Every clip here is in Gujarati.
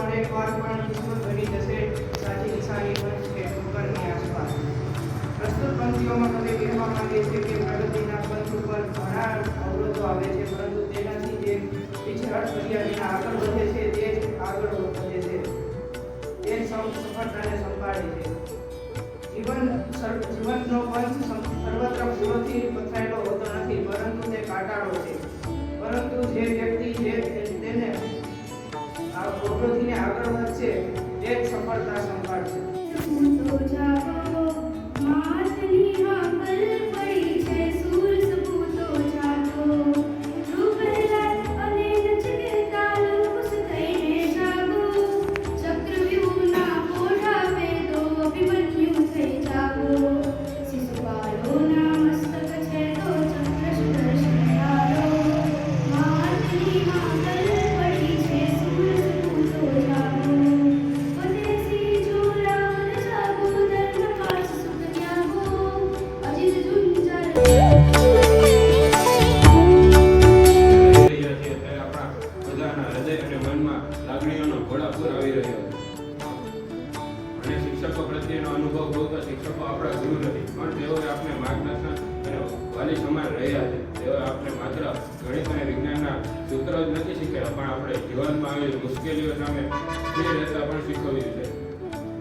અને પર પણ કિસ્મત બની જશે, સાચી નિશાની પણ છે ડુંગરની આસપાસ. પ્રસ્તુત પંક્તિઓમાં કવિ કહેવા માંગે છે કે પ્રગતિના પંથ ઉપર ઘણા અવરોધો આવે છે, પરંતુ તેનાથી જે પીછેહટ કર્યા આગળ વધે છે, તે જ આગળ વધે છે. તે સફળતાને સંભાળે છે. જીવન જીવનનો પંથ સર્વત્ર પૂરોથી પથરાયેલો હોતો નથી, પરંતુ તે કાટાળો છે. પરંતુ જે વ્યક્તિ જે, તેને આ અવરોધીને આગળ વધશે તે જ સફળતા આપણે માત્ર ગણિત અને વિજ્ઞાનના સૂત્ર જ નથી શીખ્યા, પણ આપણે જીવનમાં આવેલી મુશ્કેલીઓ સામે સ્થિર રહેતા પણ શીખવી છે.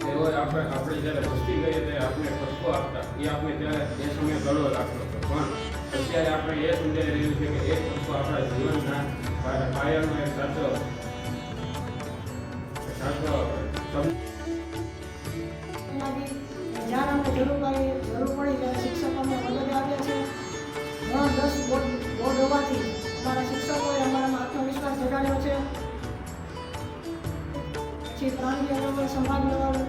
તેઓ આપણે આપણે જ્યારે મસ્તી કરીએ ત્યારે આપણે ઠપકો આપતા. એ આપણે ત્યારે એ સમયે ગળો રાખતો. હતો પણ અત્યારે આપણે એ સમજાઈ રહ્યું છે કે એ ઠપકો આપણા જીવનના પાયાનો એક સાચો સાચો સમજ જરૂર પડી દસ બોર્ડ હોવાથી અમારા શિક્ષકોએ અમારામાં આત્મવિશ્વાસ જગાડ્યો છે. જે પ્રાણી સમાજ લેવલ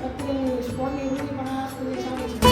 પ્રત્યેની સ્પોર્ટની વૃત્તિ પણ આ સ્કૂલે સારી છે.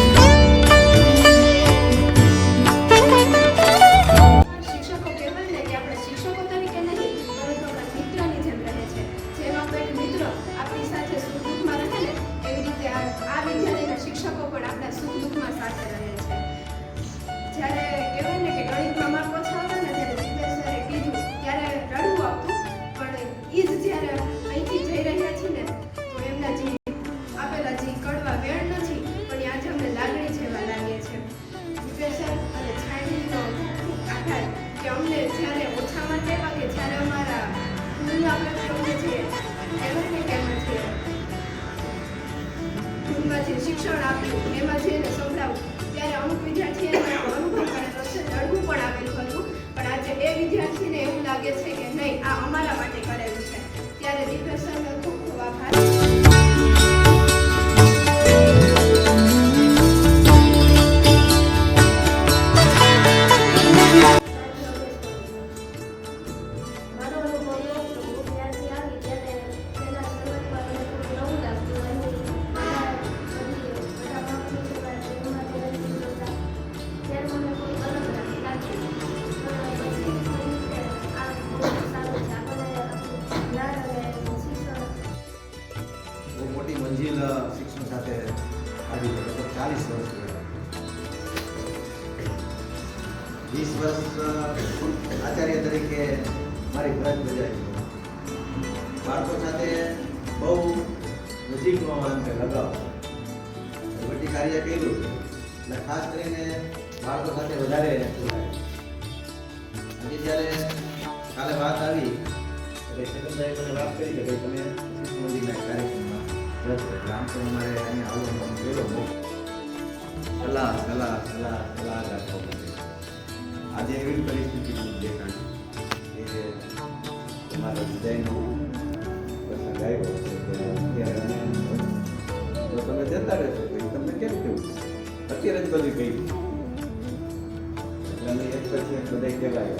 મોટી શિક્ષણ સાથે આવી લગભગ ચાલીસ વર્ષ વીસ વર્ષ આચાર્ય તરીકે મારી ફરજ બજાવી બાળકો સાથે બહુ નજીકનો એમ કે લગાવ. વટી કાર્ય કર્યું. અને ખાસ કરીને બાળકો સાથે વધારે આજે જ્યારે કાલે વાત આવી, એટલે ચેતનભાઈ મને વાત કરી કે ભાઈ તમે શિક્ષણ કાર્યક્રમમાં એટલે આમ તો અમારે અહીંયા આવવાનો પહેલો મોકો આજે એવી પરિસ્થિતિ દેખાણી કે તમારા તો તમે જતા રહેશો તો તમને કેમ કેવું અત્યારે જ બધી ગઈ એટલે એક પછી એક બધા કહેવાય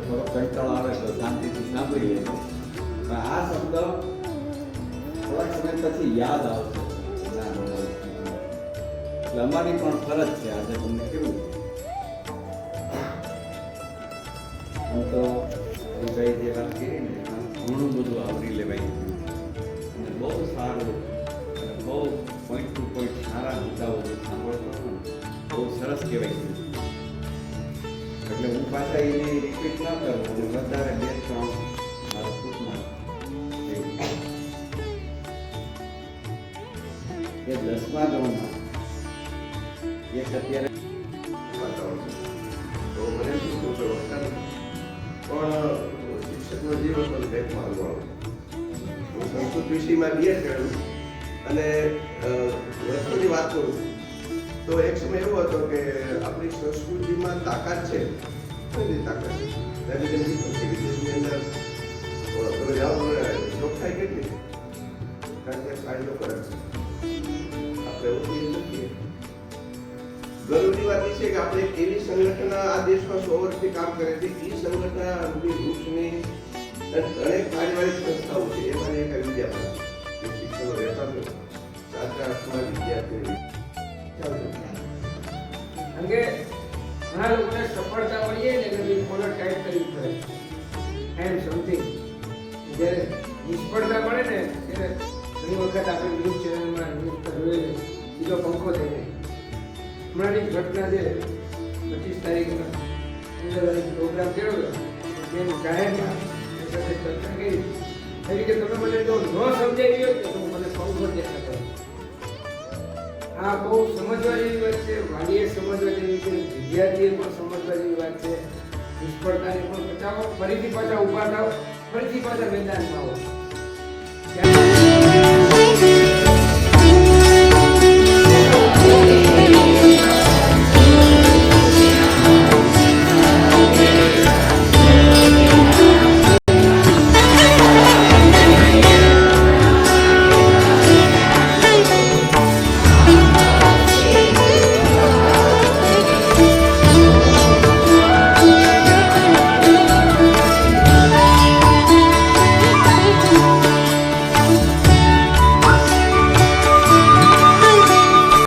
થોડો કંટાળો આવે તો શાંતિથી સાંભળીએ પણ આ શબ્દ થોડાક સમય પછી યાદ આવશે. એટલે અમારી પણ ફરજ છે આજે તમને કેવું હું તો ભાઈ જે વાત કરી ને ઘણું બધું આવરી લેવાય. અને બહુ સારું અને બહુ પોઈન્ટ ટુ પોઈન્ટ સારા મુદ્દાઓ સાંભળતો બહુ સરસ કહેવાય એટલે હું પાછા એને રિપીટ ના કરું અને વધારે બે ત્રણ મારા ટૂંકમાં એ દસમા ધોરણમાં એક અત્યારે તો મને શું પણ જીવન પણ કંઈક માનવો હું અને વસ્તુની વાત કરું. તો એક સમય એવો હતો કે આપણી સંસ્કૃતિમાં તાકાત છે. છે. વિદેશની અંદર તમે જાઓ કેટલી? કારણ કે ફાયદો કરે આપણે આપણે એક એવી સંગઠના આ દેશમાં સો વર્ષથી કામ કરે છે એ સંગઠના રૂપી વૃક્ષની અનેક પારિવારિક સંસ્થાઓ છે. એમાં એક વિદ્યાપીઠ શિક્ષકો રહેતા સાચા અર્થમાં વિદ્યાર્થીઓ અંગે ઘણા લોકોને સફળતા મળીએ ને કે ભાઈ કોલર ટાઈપ કરી પડે એમ સમથિંગ જ્યારે નિષ્ફળતા મળે ને, ત્યારે ઘણી વખત આપણે ન્યૂઝ ચેનલમાં ન્યૂઝ પર જોઈએ બીજો પંખો થઈ જાય. હમણાંની ઘટના છે પચીસ કરી. કે તમે મને જો ન સમજાવી ગયો તો મને પંખો દેખાતો આ બહુ સમજવા જેવી વાત છે, વાલીએ સમજવા જેવી છે, વિદ્યાર્થીએ પણ સમજવા જેવી વાત છે. નિષ્ફળતાને પણ બચાવો, ફરીથી પાછા ઊભા થાવ ફરીથી પાછા મેદાનમાં આવો.